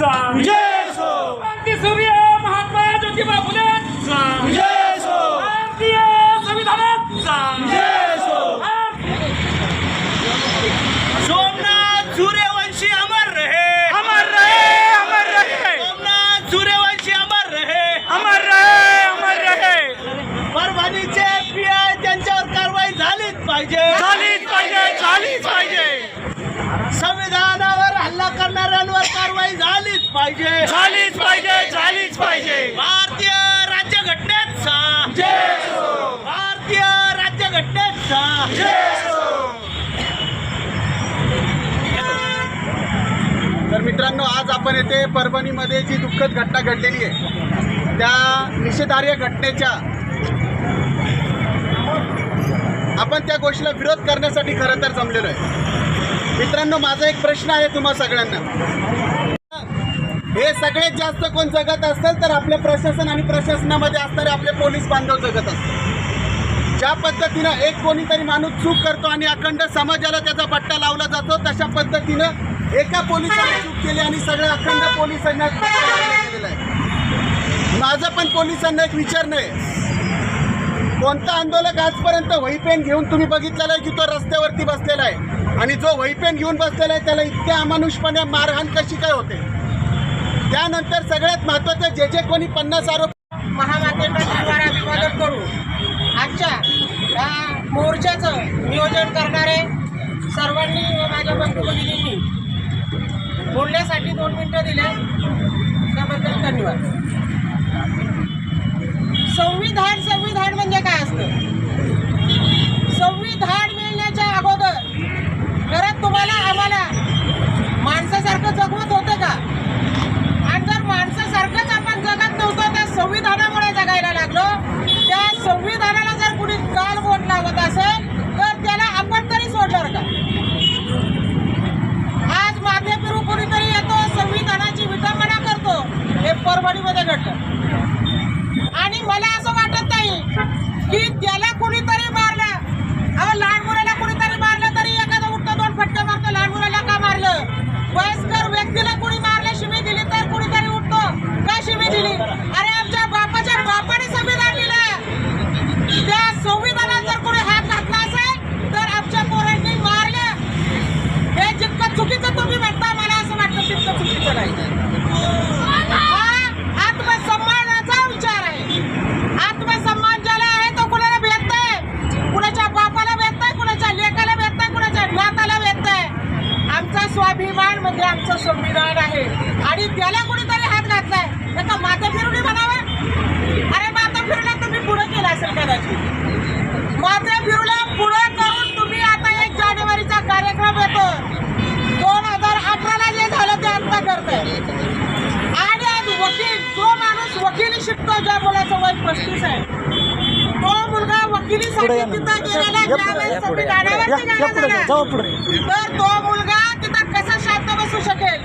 महाराजांचा विजय क्रांती सूर्य महात्मा ज्योतिबा फुलेंचा विजय भारतीय संविधानाचा विजय सोमनाथ सूर्यवंशी अमर रहे. अमर रहे अमर रहे. सोमनाथ सूर्यवंशी अमर रहे. अमर रहे अमर रहे. परभणीचे पीआय त्यांच्यावर कारवाई झालीच पाहिजे. झालीच पाहिजे झालीच पाहिजे. संविधान करणाऱ्यांवर कारवाई झालीच पाहिजे. झालीच पाहिजे झालीच पाहिजे. भारतीय राज्यघटनेचा. जय हो भारतीय राज्यघटनेचा. जय हो तर मित्रांनो आज आपण येथे परभणीमध्ये जी दुःखद घटना घडलेली आहे त्या निषेधार्ह घटनेच्या आपण त्या गोष्टीला विरोध करण्यासाठी खरं तर जमलेलो आहे. मित्रांनो माझा एक प्रश्न आहे तुम्हा सगळ्यांना. हे सगळ्यात जास्त कोण जगत असेल तर आपले प्रशासन आणि प्रशासनामध्ये असणारे आपले पोलीस बांधव जगत असतात. ज्या पद्धतीनं एक कोणीतरी माणूस चूक करतो आणि अखंड समाजाला त्याचा पट्टा लावला जातो तशा पद्धतीनं एका पोलिसाने चूक केली आणि सगळ्या अखंड पोलिसांना पट्टा आहे. माझं पण पोलिसांना एक विचार नाही कोणता आंदोलक आजपर्यंत व्हाईपेन घेऊन तुम्ही बघितलेला आहे की तो रस्त्यावरती बसलेला आहे? आणि जो वैपेन घेऊन बसलेला आहे त्याला इतक्या अमानुषपणे मारहाण कशी काय होते? त्यानंतर सगळ्यात महत्त्वाचं जे जे कोणी पन्नास आरोप महामातेचा अभिवादन करू. आजच्या या मोर्चाचं नियोजन करणारे सर्वांनी व माझ्या बंधू भगिनींनी बोलण्यासाठी दोन मिनटं दिल्या. त्याबद्दल धन्यवाद. संविधान संविधान म्हणजे काय असतं संविधान मिळण्याच्या अगोदर खरंच तुम्हाला आम्हाला माणसासारखं जगवत होते का आणि जर माणसासारखंच आपण जगत नव्हतो त्या संविधानामुळे जगायला लागलो त्या संविधानाला जर कुणी काल बोट लावत असेल तर त्याला आपण तरी सोडणार का आज माथे फिरू कुणीतरी येतो संविधानाची विटंबना करतो हे परभणीमध्ये घडलं. आणि मला असं वाटत नाही की त्याला कुणीतरी मारलं. अहो लहान मुलाला कुणीतरी मारलं तरी एखादं उठतं दोन फटके मारतो लहान मुलाला का मारलं? वयस्कर व्यक्तीला कुणी मारलं शिमी दिली तर कुणीतरी उठतो? का शिमी दिली? अरे आमच्या बापाच्या बापाने संविधान दिलं त्या संविधानात जर कोणी हात घातला असेल तर आमच्या पोरांनी मारलं. हे जितकं चुकीचं तुम्ही म्हणता मला असं वाटतं तितकं चुकीचं नाही हा आत्मसन्मानाचा विचार आहे आत्मसन्मान ज्याला आहे तो कुणाला भेटत आहे कुणाच्या बापाला भेटत आहे कुणाच्या लेकाला भेटत आहे कुणाच्या नाताला भेटत आहे आमचा म्हणजे आमचं संविधान आहे. आणि त्याला कुणीतरी हात घातलाय. त्याचा माता फिरुनी म्हणावं. अरे माता फिरूला तुम्ही पुढे केलं असेल कदाचित. माता फिरूला पुढे करून तुम्ही आता एक जानेवारीचा कार्यक्रम येतो. दोन हजार अठराला जे झालं ते आता करताय. आणि आज वकील जो माणूस वकिली शिकतो ज्या मुलाचं वय पस्तीस आहे तो मुलगा वकिलीसाठी तिथं गेलेला झालं, तर तो मुलगा तिथं পঞ্চাশ ষাটের